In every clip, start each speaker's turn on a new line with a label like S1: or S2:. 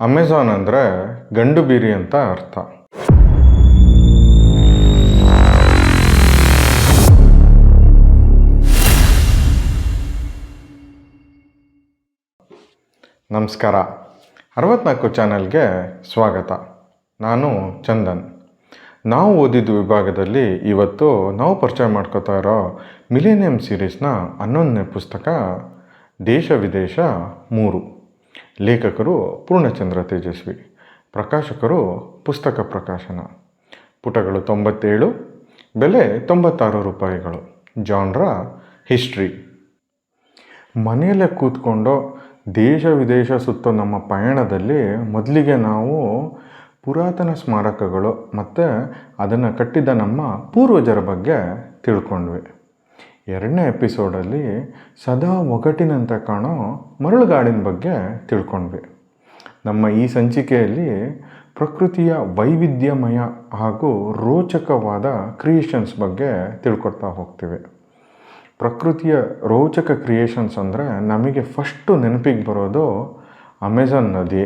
S1: Amazon ಅಂದರೆ ಗಂಡು ಬೀರಿ ಅಂತ ಅರ್ಥ. ನಮಸ್ಕಾರ. ಅರವತ್ನಾಲ್ಕು ಚಾನೆಲ್ಗೆ ಸ್ವಾಗತ. ನಾನು ಚಂದನ್. ನಾವು ಓದಿದ ವಿಭಾಗದಲ್ಲಿ ಇವತ್ತು ನಾವು ಪರಿಚಯ ಮಾಡ್ಕೋತಾ ಇರೋ ಮಿಲೇನಿಯಂ ಸೀರೀಸ್ನ ಹನ್ನೊಂದನೇ ಪುಸ್ತಕ ದೇಶ ವಿದೇಶ ಮೂರು. ಲೇಖಕರು ಪೂರ್ಣಚಂದ್ರ ತೇಜಸ್ವಿ, ಪ್ರಕಾಶಕರು ಪುಸ್ತಕ ಪ್ರಕಾಶನ. ಪುಟಗಳು ತೊಂಬತ್ತೇಳು, ಬೆಲೆ ತೊಂಬತ್ತಾರು ರೂಪಾಯಿಗಳು. ಜಾನ್ರ ಹಿಸ್ಟ್ರಿ. ಮನೆಯಲ್ಲೇ ಕೂತ್ಕೊಂಡು ದೇಶ ವಿದೇಶ ಸುತ್ತ ನಮ್ಮ ಪಯಣದಲ್ಲಿ ಮೊದಲಿಗೆ ನಾವು ಪುರಾತನ ಸ್ಮಾರಕಗಳು ಮತ್ತು ಅದನ್ನು ಕಟ್ಟಿದ ನಮ್ಮ ಪೂರ್ವಜರ ಬಗ್ಗೆ ತಿಳ್ಕೊಂಡ್ವಿ. ಎರಡನೇ ಎಪಿಸೋಡಲ್ಲಿ ಸದಾ ಒಗಟಿನಂತೆ ಕಾಣೋ ಮರಳುಗಾಡಿನ ಬಗ್ಗೆ ತಿಳ್ಕೊಂಡ್ವಿ. ನಮ್ಮ ಈ ಸಂಚಿಕೆಯಲ್ಲಿ ಪ್ರಕೃತಿಯ ವೈವಿಧ್ಯಮಯ ಹಾಗೂ ರೋಚಕವಾದ ಕ್ರಿಯೇಷನ್ಸ್ ಬಗ್ಗೆ ತಿಳ್ಕೊಳ್ತಾ ಹೋಗ್ತೀವಿ. ಪ್ರಕೃತಿಯ ರೋಚಕ ಕ್ರಿಯೇಷನ್ಸ್ ಅಂದರೆ ನಮಗೆ ಫಸ್ಟು ನೆನಪಿಗೆ ಬರೋದು ಅಮೆಝಾನ್ ನದಿ,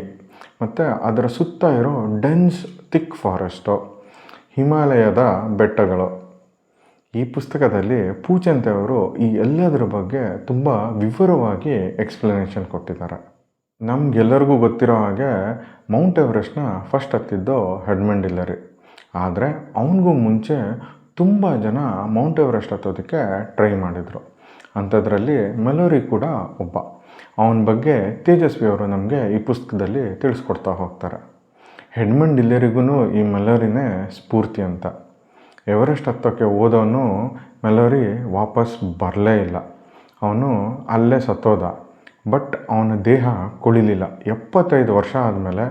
S1: ಮತ್ತು ಅದರ ಸುತ್ತ ಇರೋ ಡೆನ್ಸ್ ಥಿಕ್ ಫಾರೆಸ್ಟು ಹಿಮಾಲಯದ ಬೆಟ್ಟಗಳು. ಈ ಪುಸ್ತಕದಲ್ಲಿ ಪೂಚಂತೆ ಅವರು ಈ ಎಲ್ಲದರ ಬಗ್ಗೆ ತುಂಬ ವಿವರವಾಗಿ ಎಕ್ಸ್ಪ್ಲನೇಷನ್ ಕೊಟ್ಟಿದ್ದಾರೆ. ನಮಗೆಲ್ಲರಿಗೂ ಗೊತ್ತಿರೋ ಹಾಗೆ ಮೌಂಟ್ ಎವರೆಸ್ಟ್ನ ಫಸ್ಟ್ ಹತ್ತಿದ್ದು ಹೆಡ್ಮಂಡ್ ಇಲ್ಲರಿ ಆದರೆ ಅವನಿಗೂ ಮುಂಚೆ ತುಂಬ ಜನ ಮೌಂಟ್ ಎವರೆಸ್ಟ್ ಹತ್ತೋದಕ್ಕೆ ಟ್ರೈ ಮಾಡಿದರು. ಅಂಥದ್ರಲ್ಲಿ ಮೆಲೋರಿ ಕೂಡ ಒಬ್ಬ. ಅವನ ಬಗ್ಗೆ ತೇಜಸ್ವಿ ಅವರು ನಮಗೆ ಈ ಪುಸ್ತಕದಲ್ಲಿ ತಿಳಿಸ್ಕೊಡ್ತಾ ಹೋಗ್ತಾರೆ. ಹೆಡ್ಮಂಡ್ ಇಲ್ಲರಿಗೂ ಈ ಮೆಲೋರಿನೇ ಸ್ಫೂರ್ತಿ ಅಂತ. ಎವರೆಸ್ಟ್ ಹತ್ತೋಕ್ಕೆ ಹೋದವನು ಮೆಲೋರಿ ವಾಪಸ್ ಬರಲೇ ಇಲ್ಲ. ಅವನು ಅಲ್ಲೇ ಸತ್ತೋದ. ಬಟ್ ಅವನ ದೇಹ ಕುಳಿಲಿಲ್ಲ. ಎಪ್ಪತ್ತೈದು ವರ್ಷ ಆದಮೇಲೆ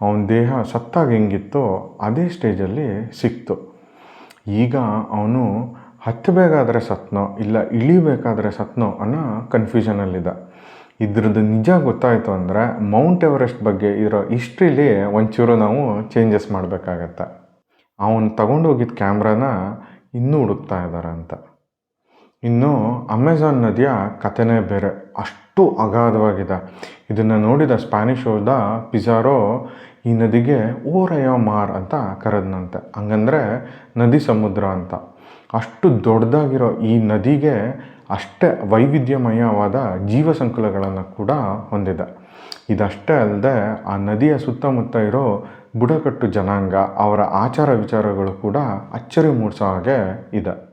S1: ಅವನ ದೇಹ ಸತ್ತಾಗ ಹೆಂಗಿತ್ತೋ ಅದೇ ಸ್ಟೇಜಲ್ಲಿ ಸಿಕ್ತು. ಈಗ ಅವನು ಹತ್ತಬೇಕಾದ್ರೆ ಸತ್ನೋ, ಇಲ್ಲ ಇಳಿಬೇಕಾದ್ರೆ ಸತ್ನೋ ಅನ್ನೋ ಕನ್ಫ್ಯೂಷನಲ್ಲಿದ್ದ ಇದ್ರದ್ದು ನಿಜ ಗೊತ್ತಾಯಿತು ಅಂದರೆ ಮೌಂಟ್ ಎವರೆಸ್ಟ್ ಬಗ್ಗೆ ಇರೋ ಹಿಸ್ಟ್ರಿಲಿ ಒಂಚೂರು ನಾವು ಚೇಂಜಸ್ ಮಾಡಬೇಕಾಗತ್ತೆ. ಅವನು ತಗೊಂಡೋಗಿದ್ದ ಕ್ಯಾಮ್ರಾನ ಇನ್ನೂ ಹುಡುಕ್ತಾ ಇದ್ದಾರೆ ಅಂತ. ಇನ್ನು ಅಮೆಝಾನ್ ನದಿಯ ಕಥೆನೇ ಬೇರೆ. ಅಷ್ಟು ಅಗಾಧವಾಗಿದೆ. ಇದನ್ನು ನೋಡಿದ ಸ್ಪ್ಯಾನಿಷ್ ಹೋದ ಪಿಜಾರೋ ಈ ನದಿಗೆ ಓರಯೋ ಮಾರ್ ಅಂತ ಕರೆದನಂತೆ. ಹಂಗಂದರೆ ನದಿ ಸಮುದ್ರ ಅಂತ. ಅಷ್ಟು ದೊಡ್ಡದಾಗಿರೋ ಈ ನದಿಗೆ ಅಷ್ಟೇ ವೈವಿಧ್ಯಮಯವಾದ ಜೀವ ಸಂಕುಲಗಳನ್ನು ಕೂಡ ಹೊಂದಿದೆ. ಇದಷ್ಟೇ ಅಲ್ಲದೆ ಆ ನದಿಯ ಸುತ್ತಮುತ್ತ ಇರೋ ಬುಡಕಟ್ಟು ಜನಾಂಗ ಅವರ ಆಚಾರ ವಿಚಾರಗಳು ಕೂಡ ಅಚ್ಚರಿ ಮೂಡಿಸೋ ಹಾಗೆ ಇದೆ.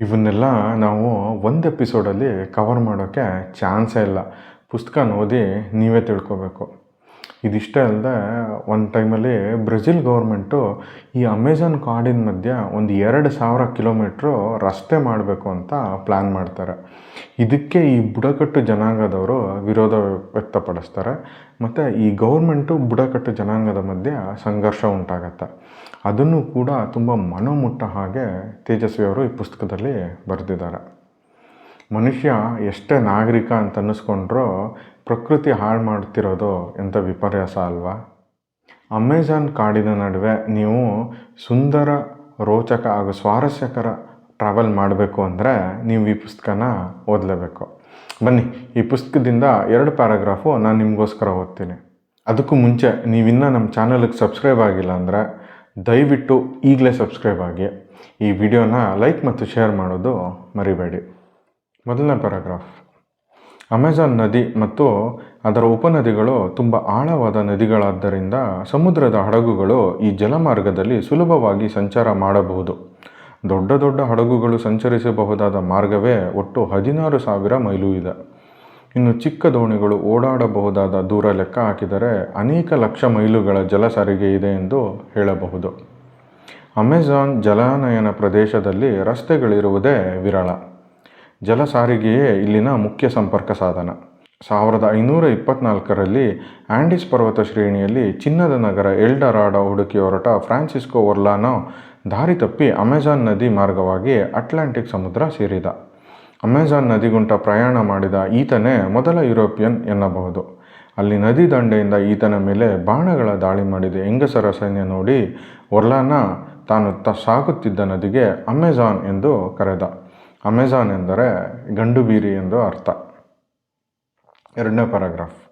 S1: ಇವನ್ನೆಲ್ಲ ನಾವು ಒಂದು ಎಪಿಸೋಡಲ್ಲಿ ಕವರ್ ಮಾಡೋಕ್ಕೆ ಚಾನ್ಸೇ ಇಲ್ಲ. ಪುಸ್ತಕ ಓದಿ ನೀವೇ ತಿಳ್ಕೊಬೇಕು. ಇದಿಷ್ಟೇ ಅಲ್ಲದೆ ಒಂದು ಟೈಮಲ್ಲಿ ಬ್ರೆಜಿಲ್ ಗೌರ್ಮೆಂಟು ಈ ಅಮೆಝಾನ್ ಕಾಡಿನ ಮಧ್ಯೆ ಒಂದು ಎರಡು ಸಾವಿರ ಕಿಲೋಮೀಟ್ರು ರಸ್ತೆ ಮಾಡಬೇಕು ಅಂತ ಪ್ಲ್ಯಾನ್ ಮಾಡ್ತಾರೆ. ಇದಕ್ಕೆ ಈ ಬುಡಕಟ್ಟು ಜನಾಂಗದವರು ವಿರೋಧ ವ್ಯಕ್ತಪಡಿಸ್ತಾರೆ. ಮತ್ತು ಈ ಗೌರ್ಮೆಂಟು ಬುಡಕಟ್ಟು ಜನಾಂಗದ ಮಧ್ಯೆ ಸಂಘರ್ಷ ಉಂಟಾಗತ್ತೆ. ಅದನ್ನು ಕೂಡ ತುಂಬ ಮನೋಮುಟ್ಟ ಹಾಗೆ ತೇಜಸ್ವಿ ಅವರು ಈ ಪುಸ್ತಕದಲ್ಲಿ ಬರೆದಿದ್ದಾರೆ. ಮನುಷ್ಯ ಎಷ್ಟೇ ನಾಗರಿಕ ಅಂತ ಅನ್ನಿಸ್ಕೊಂಡ್ರೂ ಪ್ರಕೃತಿ ಹಾಳು ಮಾಡ್ತಿರೋದು ಎಂಥ ವಿಪರ್ಯಾಸ ಅಲ್ವಾ? ಅಮೆಜಾನ್ ಕಾಡಿನ ನಡುವೆ ನೀವು ಸುಂದರ, ರೋಚಕ ಹಾಗೂ ಸ್ವಾರಸ್ಯಕರ ಟ್ರಾವೆಲ್ ಮಾಡಬೇಕು ಅಂದರೆ ನೀವು ಈ ಪುಸ್ತಕನ ಓದಲೇಬೇಕು. ಬನ್ನಿ, ಈ ಪುಸ್ತಕದಿಂದ ಎರಡು ಪ್ಯಾರಾಗ್ರಾಫು ನಾನು ನಿಮಗೋಸ್ಕರ ಓದ್ತೀನಿ. ಅದಕ್ಕೂ ಮುಂಚೆ ನೀವಿನ್ನೂ ನಮ್ಮ ಚಾನಲಿಗೆ ಸಬ್ಸ್ಕ್ರೈಬ್ ಆಗಿಲ್ಲ ಅಂದರೆ ದಯವಿಟ್ಟು ಈಗಲೇ ಸಬ್ಸ್ಕ್ರೈಬ್ ಆಗಿ. ಈ ವಿಡಿಯೋನ ಲೈಕ್ ಮತ್ತು ಶೇರ್ ಮಾಡೋದು ಮರಿಬೇಡಿ. ಮೊದಲನೇ ಪ್ಯಾರಾಗ್ರಾಫ್ ಅಮೆಝಾನ್ ನದಿ ಮತ್ತು ಅದರ ಉಪನದಿಗಳು ತುಂಬ ಆಳವಾದ ನದಿಗಳಾದ್ದರಿಂದ ಸಮುದ್ರದ ಹಡಗುಗಳು ಈ ಜಲಮಾರ್ಗದಲ್ಲಿ ಸುಲಭವಾಗಿ ಸಂಚಾರ ಮಾಡಬಹುದು. ದೊಡ್ಡ ದೊಡ್ಡ ಹಡಗುಗಳು ಸಂಚರಿಸಬಹುದಾದ ಮಾರ್ಗವೇ ಒಟ್ಟು ಹದಿನಾರು ಸಾವಿರ ಮೈಲು ಇದೆ. ಇನ್ನು ಚಿಕ್ಕ ದೋಣಿಗಳು ಓಡಾಡಬಹುದಾದ ದೂರ ಲೆಕ್ಕ ಹಾಕಿದರೆ ಅನೇಕ ಲಕ್ಷ ಮೈಲುಗಳ ಜಲ ಸಾರಿಗೆ ಇದೆ ಎಂದು ಹೇಳಬಹುದು. ಅಮೆಜಾನ್ ಜಲಾನಯನ ಪ್ರದೇಶದಲ್ಲಿ ರಸ್ತೆಗಳಿರುವುದೇ ವಿರಳ. ಜಲ ಸಾರಿಗೆಯೇ ಇಲ್ಲಿನ ಮುಖ್ಯ ಸಂಪರ್ಕ ಸಾಧನ. ಸಾವಿರದ ಐನೂರ ಇಪ್ಪತ್ನಾಲ್ಕರಲ್ಲಿ ಆಂಡಿಸ್ ಪರ್ವತ ಶ್ರೇಣಿಯಲ್ಲಿ ಚಿನ್ನದ ನಗರ ಎಲ್ಡರಾಡ ಹುಡುಕಿ ಹೊರಟ ಫ್ರಾನ್ಸಿಸ್ಕೋ ಒರ್ಲಾನೋ ದಾರಿ ತಪ್ಪಿ ಅಮೆಜಾನ್ ನದಿ ಮಾರ್ಗವಾಗಿ ಅಟ್ಲಾಂಟಿಕ್ ಸಮುದ್ರ ಸೇರಿದ. ಅಮೆಜಾನ್ ನದಿಗುಂಟ ಪ್ರಯಾಣ ಮಾಡಿದ ಈತನೇ ಮೊದಲ ಯುರೋಪಿಯನ್ ಎನ್ನಬಹುದು. ಅಲ್ಲಿ ನದಿ ದಂಡೆಯಿಂದ ಈತನ ಮೇಲೆ ಬಾಣಗಳ ದಾಳಿ ಮಾಡಿದ ಹೆಂಗಸರ ಸೈನ್ಯ ನೋಡಿ ಒರ್ಲಾನ ತಾನು ತ, ಸಾಗುತ್ತಿದ್ದ ನದಿಗೆ ಅಮೆಜಾನ್ ಎಂದು ಕರೆದ. ಅಮೆಝಾನ್ ಎಂದರೆ ಗಂಡು ಬೀರಿ ಎಂದು ಅರ್ಥ. ಎರಡನೇ ಪ್ಯಾರಾಗ್ರಾಫ್.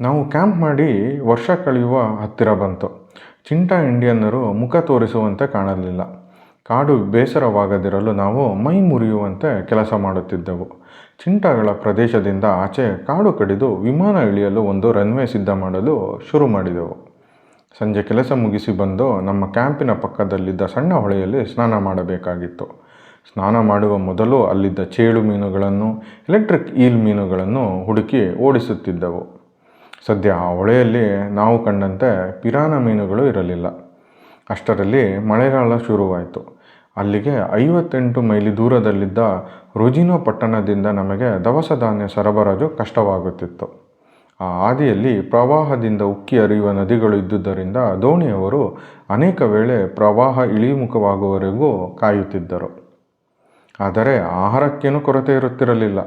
S1: ನಾವು ಕ್ಯಾಂಪ್ ಮಾಡಿ ವರ್ಷ ಕಳೆಯುವ ಹತ್ತಿರ ಬಂತು. ಚಿಂಟಾ ಇಂಡಿಯನ್ನರು ಮುಖ ತೋರಿಸುವಂತೆ ಕಾಣಲಿಲ್ಲ. ಕಾಡು ಬೇಸರವಾಗದಿರಲು ನಾವು ಮೈ ಮುರಿಯುವಂತೆ ಕೆಲಸ ಮಾಡುತ್ತಿದ್ದೆವು. ಚಿಂಟಾಗಳ ಪ್ರದೇಶದಿಂದ ಆಚೆ ಕಾಡು ಕಡಿದು ವಿಮಾನ ಇಳಿಯಲು ಒಂದು ರನ್ವೇ ಸಿದ್ಧ ಮಾಡಲು ಶುರು ಮಾಡಿದೆವು. ಸಂಜೆ ಕೆಲಸ ಮುಗಿಸಿ ಬಂದು ನಮ್ಮ ಕ್ಯಾಂಪಿನ ಪಕ್ಕದಲ್ಲಿದ್ದ ಸಣ್ಣ ಹೊಳೆಯಲ್ಲಿ ಸ್ನಾನ ಮಾಡಬೇಕಾಗಿತ್ತು. ಸ್ನಾನ ಮಾಡುವ ಮೊದಲು ಅಲ್ಲಿದ್ದ ಚೇಳು ಮೀನುಗಳನ್ನು ಎಲೆಕ್ಟ್ರಿಕ್ ಈಲ್ ಮೀನುಗಳನ್ನು ಹುಡುಕಿ ಓಡಿಸುತ್ತಿದ್ದವು. ಸದ್ಯ ಆ ಹೊಳೆಯಲ್ಲಿ ನಾವು ಕಂಡಂತೆ ಪಿರಾನ ಮೀನುಗಳು ಇರಲಿಲ್ಲ. ಅಷ್ಟರಲ್ಲಿ ಮಳೆಗಾಲ ಶುರುವಾಯಿತು. ಅಲ್ಲಿಗೆ ಐವತ್ತೆಂಟು ಮೈಲಿ ದೂರದಲ್ಲಿದ್ದ ರುಜಿನೋ ಪಟ್ಟಣದಿಂದ ನಮಗೆ ದವಸ ಧಾನ್ಯ ಸರಬರಾಜು ಕಷ್ಟವಾಗುತ್ತಿತ್ತು. ಆ ಹಾದಿಯಲ್ಲಿ ಪ್ರವಾಹದಿಂದ ಉಕ್ಕಿ ಹರಿಯುವ ನದಿಗಳು ಇದ್ದುದರಿಂದ ದೋಣಿಯವರು ಅನೇಕ ವೇಳೆ ಪ್ರವಾಹ ಇಳಿಮುಖವಾಗುವವರೆಗೂ ಕಾಯುತ್ತಿದ್ದರು. ಆದರೆ ಆಹಾರಕ್ಕೇನೂ ಕೊರತೆ ಇರುತ್ತಿರಲಿಲ್ಲ.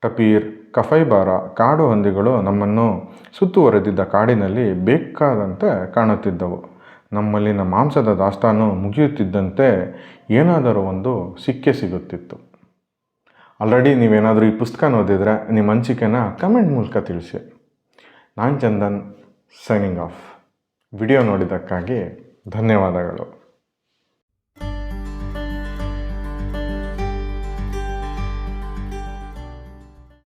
S1: ಟಪೀರ್ ಕಫೈಬಾರ, ಕಾಡು ಹಂದಿಗಳು ನಮ್ಮನ್ನು ಸುತ್ತುವರೆದಿದ್ದ ಕಾಡಿನಲ್ಲಿ ಬೇಕಾದಂತೆ ಕಾಣುತ್ತಿದ್ದವು. ನಮ್ಮಲ್ಲಿನ ಮಾಂಸದ ದಾಸ್ತಾನು ಮುಗಿಯುತ್ತಿದ್ದಂತೆ ಏನಾದರೂ ಒಂದು ಸಿಕ್ಕೆ ಸಿಗುತ್ತಿತ್ತು. ಆಲ್ರೆಡಿ ನೀವೇನಾದರೂ ಈ ಪುಸ್ತಕ ಓದಿದರೆ ನಿಮ್ಮ ಅನಿಸಿಕೆನ ಕಮೆಂಟ್ ಮೂಲಕ ತಿಳಿಸಿ. ನಾನು ಚಂದನ್, ಸೈನಿಂಗ್ ಆಫ್. ವಿಡಿಯೋ ನೋಡಿದ್ದಕ್ಕಾಗಿ ಧನ್ಯವಾದಗಳು.